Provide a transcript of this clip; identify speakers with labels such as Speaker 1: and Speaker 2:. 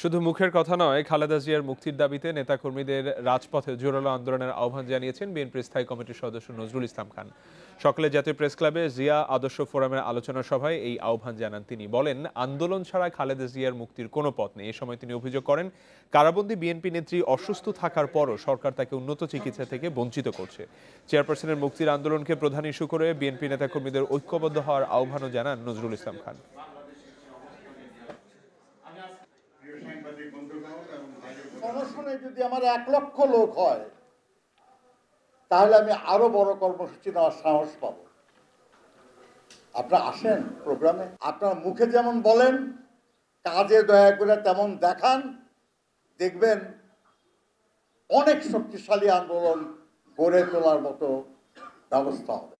Speaker 1: শুধু মুখের কথা নয়, খালেদা জিয়ার মুক্তির দাবিতে নেতাকর্মীদের রাজপথে জোরালো আন্দোলনের আহ্বান জানিয়েছেন বিএনপির স্থায়ী কমিটির সদস্য নজরুল ইসলাম খান। সকালে জাতীয় প্রেস ক্লাবে জিয়া আদর্শ ফোরামের আলোচনা সভায় এই আহ্বান জানান তিনি। বলেন, আন্দোলন ছাড়া খালেদা জিয়ার মুক্তির কোনো পথ নেই। এ সময় তিনি অভিযোগ করেন, কারাবন্দী বিএনপি নেত্রী অসুস্থ থাকার পরও সরকার তাকে উন্নত চিকিৎসা থেকে বঞ্চিত করছে। চেয়ারপারসনের মুক্তির আন্দোলনকে প্রধান ইস্যু করে বিএনপি নেতাকর্মীদের ঐক্যবদ্ধ হওয়ার আহ্বানও জানান নজরুল ইসলাম খান।
Speaker 2: অনশনে যদি আমার এক লক্ষ লোক হয়, তাহলে আমি আরও বড় কর্মসূচি নেওয়ার সাহস পাবো। আপনারা আসেন প্রোগ্রামে। আপনার মুখে যেমন বলেন, কাজে দয়া করে তেমন দেখান। দেখবেন অনেক শক্তিশালী আন্দোলন গড়ে তোলার মতো ব্যবস্থা হবে।